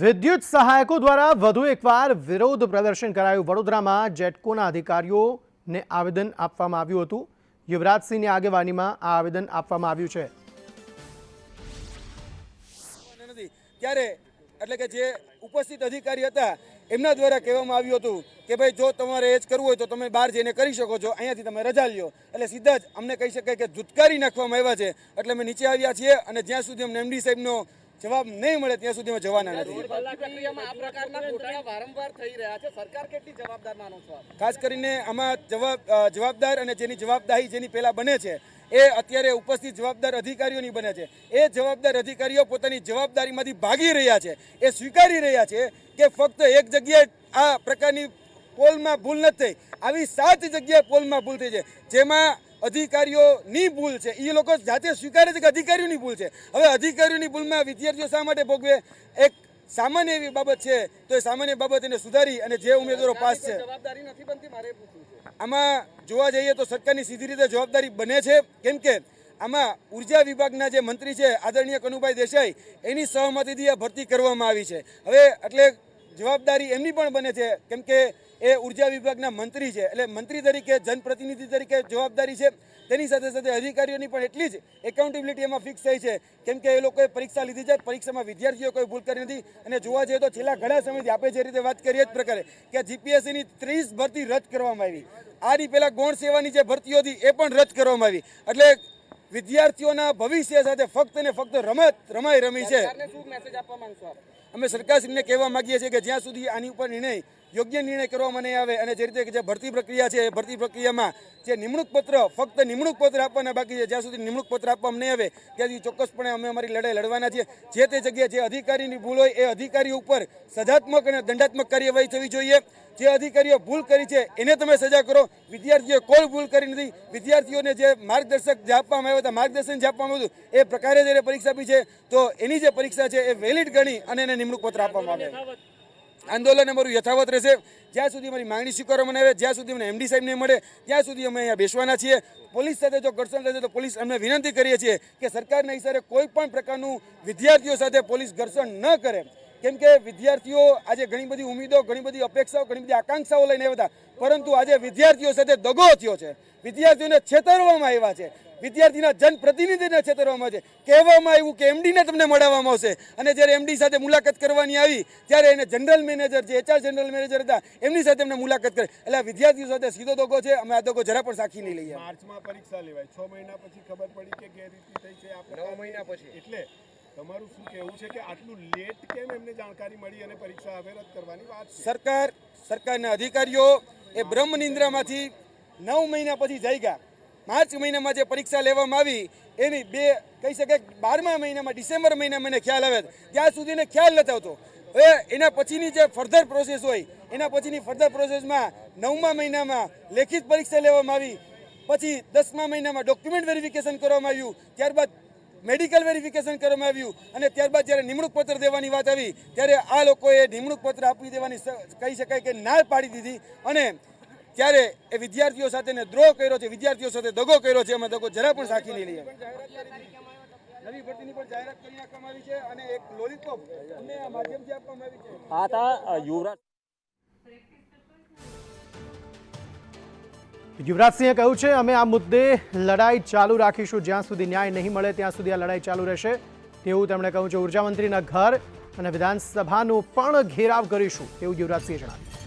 વિદ્યુત સહાયકો દ્વારા વધુ એકવાર વિરોધ પ્રદર્શન કરાયું. વડોદરામાં જેટકોના અધિકારીઓને આવેદન આપવામાં આવ્યું હતું. યુવરાજસિંહની આગેવાનીમાં આ આવેદન આપવામાં આવ્યું છે. ત્યારે એટલે કે જે ઉપસ્થિત અધિકારી હતા, એમના દ્વારા કહેવામાં આવ્યું હતું કે ભાઈ, જો તમારે એ જ કરવું હોય તો તમે બહાર જઈને કરી શકો છો. અહીંયાથી તમે રજા લ્યો. એટલે સીધા જ અમને કહી શકાય કે જુટકારી નાખવામાં આવ્યા છે. એટલે અમે નીચે આવ્યા છીએ અને જ્યાં સુધી અમને એમડી સાહેબનો જવાબ નહીં મળે ત્યાં સુધી જવાના નથી? ખાસ કરીને આમાં જવાબ જવાબદાર અને જેની જવાબદારી જેની પહેલા બને છે એ અત્યારે ઉપસ્થિત જવાબદાર અધિકારીઓની બને છે. એ જવાબદાર અધિકારીઓ પોતાની જવાબદારીમાંથી ભાગી રહ્યા છે. એ સ્વીકારી રહ્યા છે કે ફક્ત એક જગ્યાએ આ પ્રકારની પોલમાં ભૂલ નથી થઈ. આવી સાત જગ્યાએ પોલમાં ભૂલ થઈ છે. જેમાં અધિકારીઓની ભૂલ છે. એ લોકો જાતે સ્વીકારે છે કે અધિકારીઓની ભૂલ છે. હવે અધિકારીઓની ભૂલમાં વિદ્યાર્થીઓ શા માટે ભોગવે? એક સામાન્ય એવી બાબત છે તો એ સામાન્ય બાબત એને સુધારી અને જે ઉમેદવારો પાસ છે. આમાં જોવા જઈએ તો સરકારની સીધી રીતે જવાબદારી બને છે. કેમ કે આમાં ઊર્જા વિભાગના જે મંત્રી છે આદરણીય કનુભાઈ દેસાઈ એની સહમતિથી આ ભરતી કરવામાં આવી છે. હવે એટલે જવાબદારી એમની પણ બને છે. કેમ કે એ ઊર્જા વિભાગના મંત્રી છે. એટલે મંત્રી તરીકે, જનપ્રતિનિધિ તરીકે જવાબદારી છે. તેની સાથે સાથે અધિકારીઓની પણ એટલી જ એકાઉન્ટેબિલિટી એમાં ફિક્સ થઈ છે. કેમ કે એ લોકોએ પરીક્ષા લીધી છે. પરીક્ષામાં વિદ્યાર્થીઓ કોઈ ભૂલ કરી નથી. અને જોવા જઈએ તો છેલ્લા ઘણા સમયથી આપણે જે રીતે વાત કરીએ જ પ્રકારે કે જીપીએસસીની ત્રીસ ભરતી રદ કરવામાં આવી. આની પહેલાં ગૌણ સેવાની જે ભરતીઓ હતી એ પણ રદ કરવામાં આવી. એટલે વિદ્યાર્થીઓના ભવિષ્ય સાથે ફક્ત ને ફક્ત રમત રમાઈ રમી છે. શું મેસેજ આપવા માંગશો અમે સરકારશ્રીને કહેવા માંગીએ છીએ કે જ્યાં સુધી આની ઉપર નિર્ણય યોગ્ય નિર્ણય કરવામાં નહીં આવે અને જે રીતે જે ભરતી પ્રક્રિયા છે એ ભરતી પ્રક્રિયામાં જે નિમણૂક પત્ર ફક્ત નિમણૂક પત્ર આપવાના બાકી છે જ્યાં સુધી નિમણૂક પત્ર આપવામાં નહીં આવે ત્યાં સુધી ચોક્કસપણે અમે અમારી લડાઈ લડવાના છીએ. જે તે જગ્યાએ જે અધિકારીની ભૂલ હોય એ અધિકારી ઉપર સજાત્મક અને દંડાત્મક કાર્યવાહી થવી જોઈએ. જે અધિકારીઓ ભૂલ કરી છે એને તમે સજા કરો. વિદ્યાર્થીઓ કોઈ ભૂલ કરી નથી. વિદ્યાર્થીઓને જે માર્ગદર્શક જે આપવામાં આવ્યા હતા માર્ગદર્શન જે આપવામાં આવ્યું હતું, એ પ્રકારે જ્યારે પરીક્ષા આપી છે. તો એની જે પરીક્ષા છે એ વેલિડ ગણી અને એને નિમણૂક પત્ર આપવામાં આવે. આંદોલન અમારું યથાવત રહેશે. જ્યાં સુધી અમારી માંગણી સ્વીકારવામાં આવે, જ્યાં સુધી અમને એમડી સાહેબ નહીં મળે, ત્યાં સુધી અમે અહીંયા બેસવાના છીએ. પોલીસ સાથે જો ઘર્ષણ થશે તો પોલીસ અમને વિનંતી કરીએ છીએ કે સરકારના ઈશારે કોઈ પણ પ્રકારનું વિદ્યાર્થીઓ સાથે પોલીસ ઘર્ષણ ન કરે. કેમ કે વિદ્યાર્થીઓ આજે ઘણી બધી ઉમેદો, ઘણી બધી અપેક્ષાઓ, ઘણી બધી આકાંક્ષાઓ લઈને આવ્યા હતા. પરંતુ આજે વિદ્યાર્થીઓ સાથે દગો થયો છે. વિદ્યાર્થીઓને છેતરવામાં આવ્યા છે. વિદ્યાર્થીના જનપ્રતિનિધિને છેતરવામાં છે. કહેવામાં આવ્યું કે એમડીને તમને મળવામાં આવશે. અને જ્યારે એમડી સાથે મુલાકાત કરવાની આવી ત્યારે એને જનરલ મેનેજર જે એચઆર જનરલ મેનેજર હતા એમની સાથે એમને મુલાકાત કરી. એટલે આ વિદ્યાર્થીઓ સાથે સીધો દોગો છે અમે આ દોગો જરા પણ સાખી નહીં લઈએ. માર્ચમાં પરીક્ષા લેવાય. છ મહિના પછી ખબર પડી કે ગેરરીતિ થઈ છે આ પ્રકારની. મહિના પછી. એટલે તમારું શું કહેવું છે કે આટલું લેટ કેમ એમને જાણકારી મળી અને પરીક્ષા હવે રદ કરવાની વાત સરકાર સરકારના અધિકારીઓ એ બ્રહ્મ નિંદ્રામાંથી નવ મહિના પછી જાગ્યા માર્ચ મહિનામાં જે પરીક્ષા લેવામાં આવી, એની બે, કહી શકાય બારમા મહિનામાં, ડિસેમ્બર મહિનામાં એને ખ્યાલ આવે ત્યાં સુધીને ખ્યાલ નથી આવતો. હવે એના પછીની જે ફર્ધર પ્રોસેસ હોય, એના પછીની ફર્ધર પ્રોસેસમાં નવમા મહિનામાં લેખિત પરીક્ષા લેવામાં આવી, પછી દસમા મહિનામાં ડોક્યુમેન્ટ વેરિફિકેશન કરવામાં આવ્યું, ત્યારબાદ મેડિકલ વેરિફિકેશન કરવામાં આવ્યું, અને ત્યારબાદ જ્યારે નિમણૂક પત્ર દેવાની વાત આવી, ત્યારે આ લોકોએ નિમણૂક પત્ર આપી દેવાની કહી શકાય કે ના પાડી દીધી. અને ત્યારે એ વિદ્યાર્થીઓ સાથે ને દ્રોહ કર્યો છે વિદ્યાર્થીઓ સાથે દગો કર્યો છે અમે દગો જરા પણ સાખી નહીં લઈએ. નવી ભરતીની પણ જાહેરાત કરી નાખવામાં આવી છે અને એક લોલીપોપ અમને આ માધ્યમથી આપવામાં આવી છે. આ હતા યુવરાજ. યુવરાજસિંહે કહ્યું છે અમે આ મુદ્દે લડાઈ ચાલુ રાખીશું જ્યાં સુધી ન્યાય નહીં મળે ત્યાં સુધી આ લડાઈ ચાલુ રહેશે. તેવું તેમણે કહ્યું છે. ઊર્જા મંત્રીના ઘર અને વિધાનસભાનો પણ ઘેરાવ કરીશું તેવું યુવરાજસિંહે જણાવ્યું.